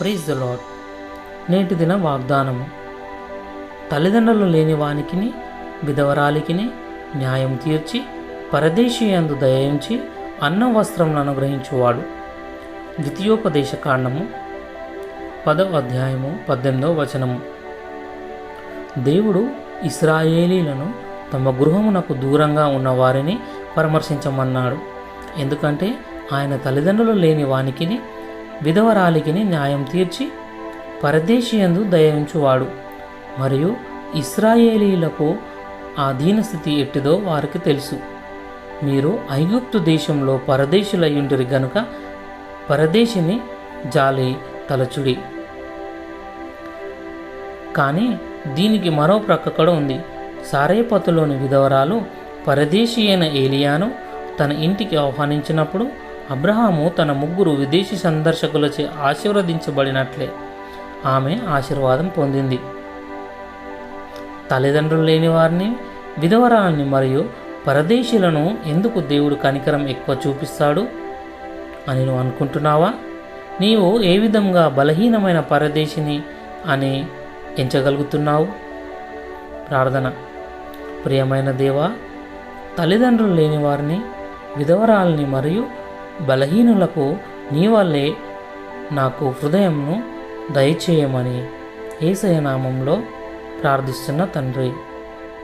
Praise the lord నేటి దిన వాగ్దానము. తల్లిదండ్రులు లేని వానికిని విధవరాలికిని న్యాయం తీర్చి పరదేశీ అందు దయించి అన్న వస్త్రములను అనుగ్రహించువాడు. ద్వితీయోపదేశ కాండము. పదవ అధ్యాయము పద్దెనిమిదవ వచనము. దేవుడు ఇస్రాయేలీలను తమ గృహమునకు దూరంగా ఉన్న వారిని పరామర్శించమన్నాడు. ఎందుకంటే ఆయన తల్లిదండ్రులు లేని వానికిని విధవరాలికిని న్యాయం తీర్చి పరదేశీయందు దయించువాడు మరియు ఇస్రాయేలీలకు ఆ దీనస్థితి ఎట్టిదో వారికి తెలుసు. మీరు ఐగుప్తు దేశంలో పరదేశులయ్యుండిరి గనుక పరదేశిని జాలి తలచుడి. కానీ దీనికి మరో ప్రక్క కూడా ఉంది. సారేపతులోని విధవరాలు పరదేశీ అయిన ఏలియాను తన ఇంటికి ఆహ్వానించినప్పుడు అబ్రహాము తన ముగ్గురు విదేశీ సందర్శకులచే ఆశీర్వదించబడినట్లే. ఆమె ఆశీర్వాదం పొందింది. తల్లిదండ్రులు లేని వారిని విధవరాలని మరియు పరదేశీలను ఎందుకు దేవుడు కనికరం ఎక్కువ చూపిస్తాడు? అని నువ్వు అనుకుంటున్నావా? నీవు ఏ విధంగా బలహీనమైన పరదేశిని అని ఎంచగలుగుతున్నావు? ప్రార్థన. ప్రియమైన దేవా తల్లిదండ్రులు లేని వారిని విధవరాలని మరియు బలహీనులకు నీ వల్లే నాకు హృదయంను దయచేయమని ఏసయ నామంలో ప్రార్థిస్తున్న తండ్రి.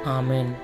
ఆమెన్.